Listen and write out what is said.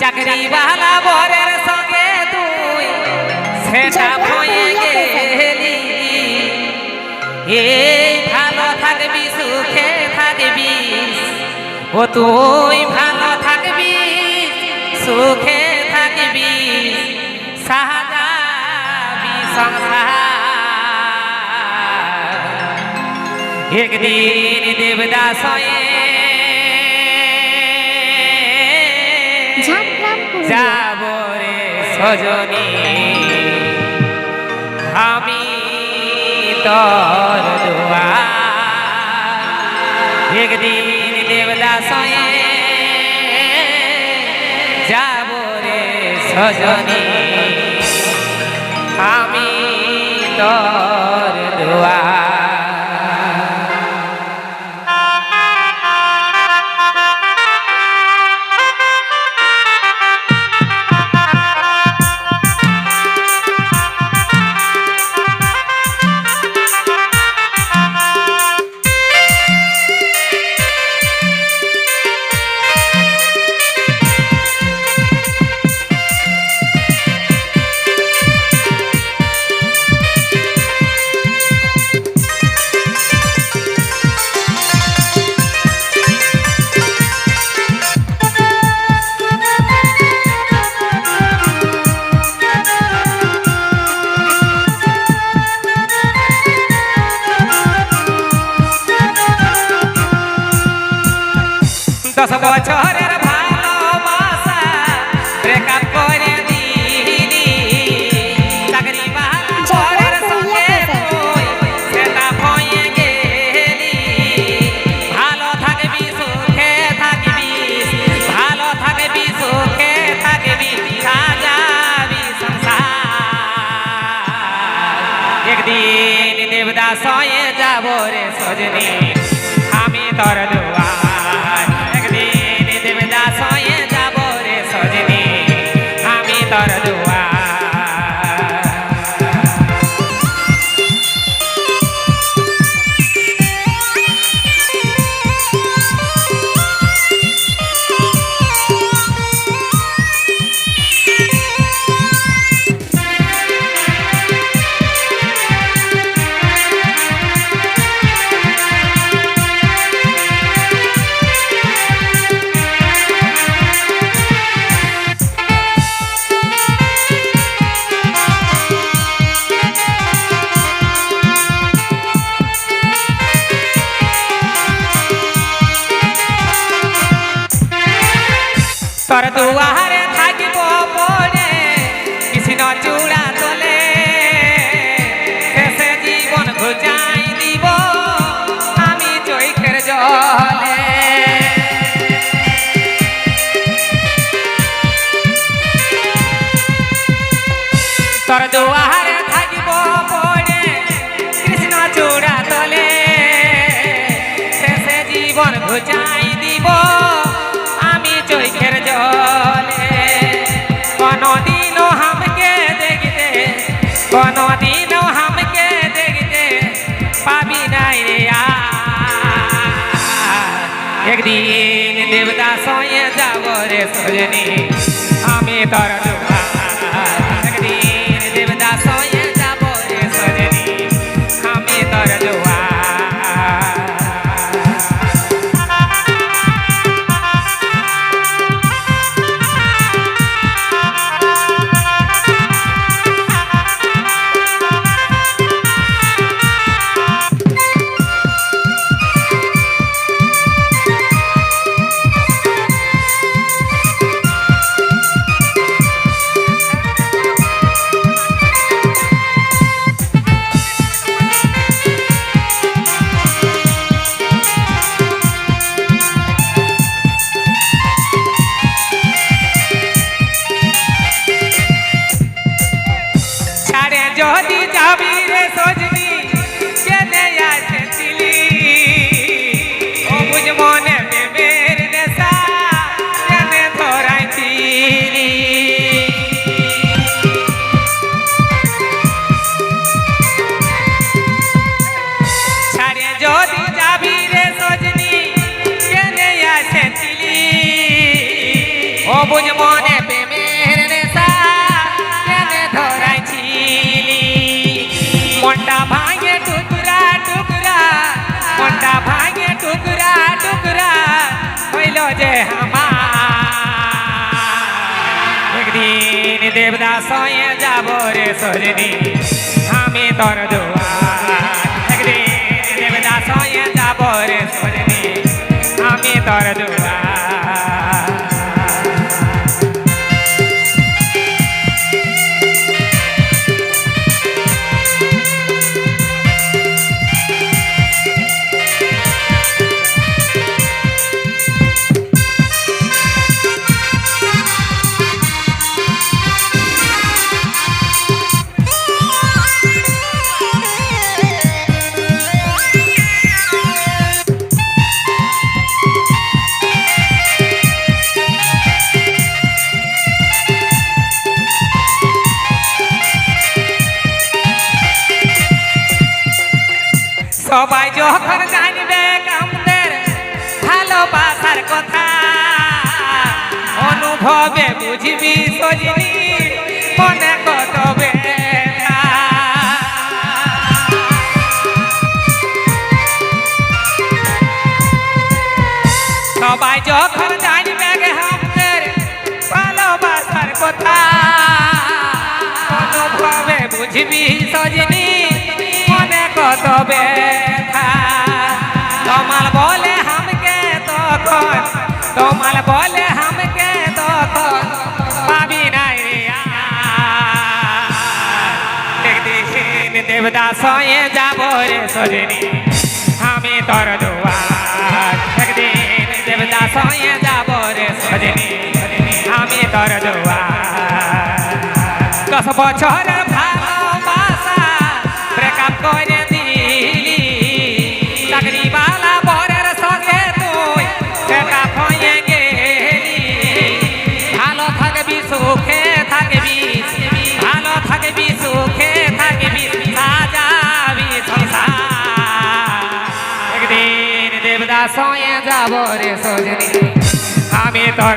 চাকরি বালা বরের সঙ্গে তুই সেটা হয়ে গেলি। এই ভালো থাকবি সুখে থাকবি ও তুই ভালো থাকবি সুখে থাকবি সাহাবি সংসার। একদিন দেবদাস যাব রে সজনী। আমি তোর দোয়া একদিন দেবদাস যাব রে সজনী। আমি তোর দোয়া দশ বছরের ভালোবাসা ব্রেকআপ করে দিলি চাকরি বরের সঙ্গে সেটা হয়ে গেলি। ভালো থাকবি সুখে থাকবি ভালো থাকবি সুখে থাকবি সাজাবি সংসার। একদিন দেবদাস যাব রে সজনী আমি তোর তোর দুয়ারে থাকিব পড়ে কৃষ্ণ চূড়া তোলে। শেষে জীবন ঘুচাই দিব আমি চৈখের জলে। তোর দুয়ারে সজনী আমি তোর সবুজ মনে প্রেমের নেশা কেনে ধরাইছিলি মনটা ভাঙে টুকরা টুকরা, মনটা ভাঙে টুকরা টুকরা, হইল যে আমার। একদিন দেবদাস যাব রে সজনী, আমি তোর একদিন দেবদাস যাব রে সজনী, আমি তোর সবাই যখন জানবে আমাদের ভালোবাসার কথা, অনুভবে বুঝবি সজনি, মনে কত সবাই যখন জানবে আমাদের ভালোবাসার কথা, অনুভবে বুঝবি সজনি দেবদাস হয়ে যাব রে সজনী। আমি তোর দুয়ার, একদিন দেবদাস হয়ে যাব রে সজনী। আমি তোর দুয়ার। দশ বছরের ভালোবাসা হয়ে যাব রে সজনী। আমি তোর